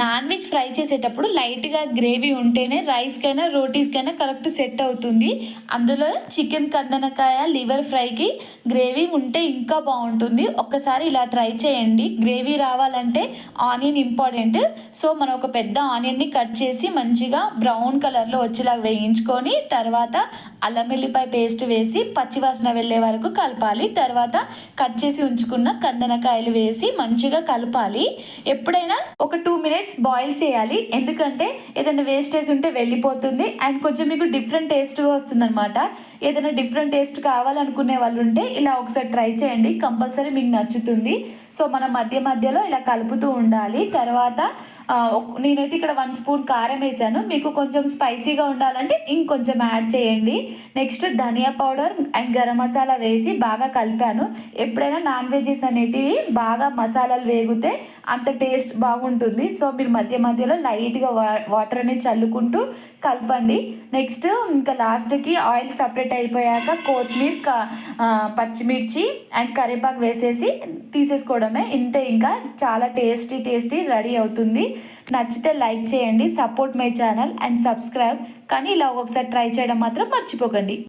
Non veg fry చేసేటప్పుడు లైట్గా gravy ఉంటేనే రైస్కైనా రోటీస్కైనా కరెక్ట్ సెట్ అవుతుంది. అందులో చికెన్ కందనకాయ లివర్ ఫ్రైకి గ్రేవీ ఉంటే ఇంకా బాగుంటుంది. ఒక్కసారి ఇలా ట్రై చేయండి. గ్రేవీ రావాలంటే ఆనియన్ ఇంపార్టెంట్. సో మనం ఒక పెద్ద ఆనియన్ని కట్ చేసి మంచిగా బ్రౌన్ కలర్లో వచ్చేలాగా వేయించుకొని తర్వాత అల్లం వెల్లిపాయ పేస్ట్ వేసి పచ్చివాసన వెళ్ళే వరకు కలపాలి. తర్వాత కట్ చేసి ఉంచుకున్న కందనకాయలు వేసి మంచిగా కలపాలి. ఎప్పుడైనా ఒక టూ మినిట్స్ బాయిల్ చేయాలి. ఎందుకంటే ఏదైనా వేస్టేజ్ ఉంటే వెళ్ళిపోతుంది. అండ్ కొంచెం మీకు డిఫరెంట్ టేస్ట్గా వస్తుందనమాట ఏదైనా డిఫరెంట్ టేస్ట్ కావాలనుకునే వాళ్ళు ఉంటే ఇలా ఒకసారి ట్రై చేయండి. కంపల్సరీ మీకు నచ్చుతుంది. సో మనం మధ్య మధ్యలో ఇలా కలుపుతూ ఉండాలి. తర్వాత నేనైతే ఇక్కడ వన్ స్పూన్ కారం వేసాను. మీకు కొంచెం స్పైసీగా ఉండాలంటే ఇంకొంచెం యాడ్ చేయండి. Next dhania powder and garam masala వేసి బాగా కలిపాను. ఎప్పుడైనా నాన్ వెజెస్ అనేటివి బాగా మసాలాలు వేగితే అంత టేస్ట్ బాగుంటుంది. సో మీరు మధ్య మధ్యలో లైట్గా వాటర్ అనేది చల్లుకుంటూ కలపండి. నెక్స్ట్ ఇంకా లాస్ట్కి ఆయిల్ సపరేట్ అయిపోయాక కొత్తిమీర పచ్చిమిర్చి అండ్ కరివేపాకు వేసేసి తీసేసుకోవడమే. ఇంతే ఇంకా చాలా టేస్టీ టేస్టీ రెడీ అవుతుంది. నచ్చితే లైక్ చేయండి support my channel and subscribe. కానీ ఇలా ఒకసారి ట్రై చేయడం మాత్రం మర్చిపోకండి.